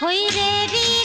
হই রে রে